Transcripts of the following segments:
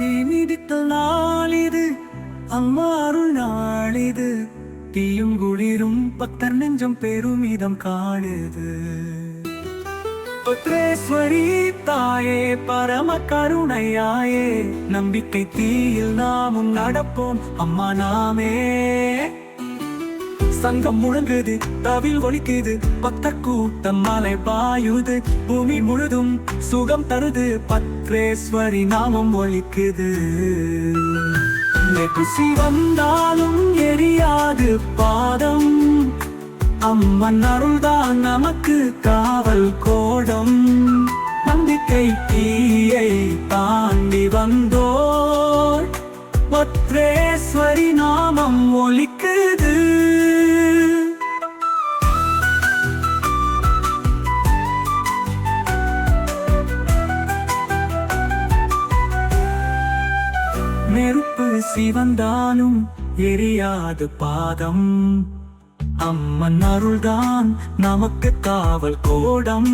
நீடித்த நாளிது அம்மா அருள் நாளிது. தீயும் குளிரும் பக்தர் நெஞ்சம் பெருமிதம் காணுது. பத்ரேஸ்வரி தாயே பரம கருணையாயே நம்பிக்கை தீயில் நாமும் நடப்போம் அம்மா நாமே. சங்கம் முழங்குது தவில் ஒலிக்குது பக்த கூட்டம் மலை பாயுது பூமி முழுதும் சுகம் தருது பத்ரேஸ்வரி நாமம் ஒலிக்குது நெகுசி வந்தாலும் எரியாது பாதம் அம்மன் அருள்தான் நமக்கு காவல் கோடம். நம்பிக்கை தீயை தாண்டி வந்தோர் பத்ரேஸ்வரி நாமம் ஒலிக்குது நெருப்பு சிவந்தாலும் எரியாது பாதம். அம்மன் அருள்தான் நமக்கு காவல் கோடம்.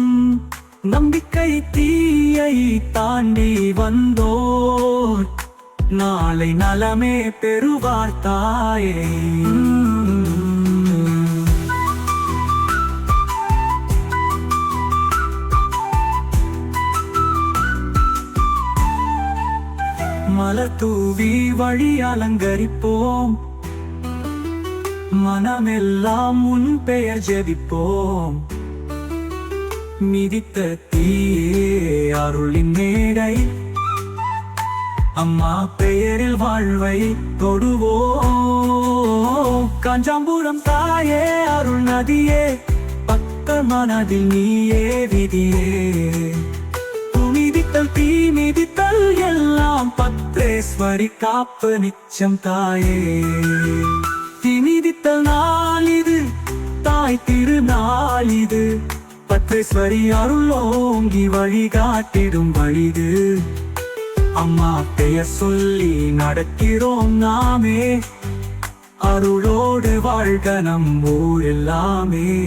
நம்பிக்கை தீயை தாண்டி வந்தோர். நாளை நலமே பெறுவார் தாயே. மலர் தூவி வழி அலங்கரிப்போம். மனமெல்லாம் உன் பெயர் ஜெபிப்போம். மிதித்த தீயே அருளின் மேடை. அம்மா பெயரில் வாழ்வை தொடுவோம். காஞ்சாம்பூரம் தாயே அருள் நதியே. பக்தர் மனதில் நீயே விதியே. மிதித்தல் தீ பத்ரேஸ்வரி காப்பு நிச்சம் தாயே. திணிதித்த மிதித்தல் நாளிது தாய் திருநாள் இது. பத்ரேஸ்வரி அருளோங்கி வழிகாட்டிடும் வழிது. அம்மா பெயர் சொல்லி நடக்கிறோம் நாமே. அருளோடு வாழ்க நம் ஊர் எல்லாமே.